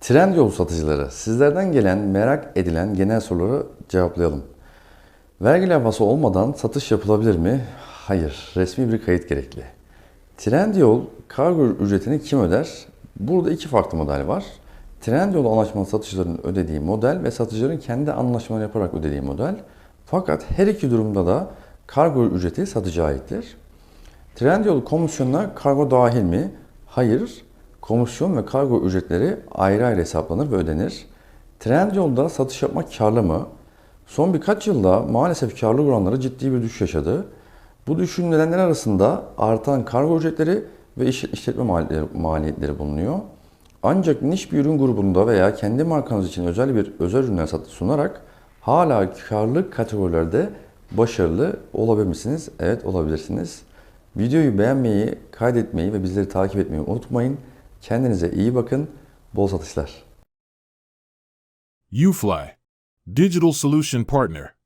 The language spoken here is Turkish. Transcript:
Trendyol satıcıları, sizlerden gelen merak edilen genel soruları cevaplayalım. Vergi levhası olmadan satış yapılabilir mi? Hayır, resmi bir kayıt gerekli. Trendyol kargo ücretini kim öder? Burada iki farklı model var. Trendyol anlaşmalı satıcıların ödediği model ve satıcıların kendi anlaşmaları yaparak ödediği model. Fakat her iki durumda da kargo ücreti satıcıya aittir. Trendyol komisyonuna kargo dahil mi? Hayır. Komisyon ve kargo ücretleri ayrı ayrı hesaplanır ve ödenir. Trendyol'da satış yapmak karlı mı? Son birkaç yılda maalesef karlı oranları ciddi bir düşüş yaşadı. Bu düşüşün nedenleri arasında artan kargo ücretleri ve iş- işletme maliyetleri bulunuyor. Ancak niş bir ürün grubunda veya kendi markanız için özel bir özel ürünler satış sunarak hala karlı kategorilerde başarılı olabilir misiniz? Evet olabilirsiniz. Videoyu beğenmeyi, kaydetmeyi ve bizleri takip etmeyi unutmayın. Kendinize iyi bakın. Bol satışlar. UFly, Digital Solution Partner.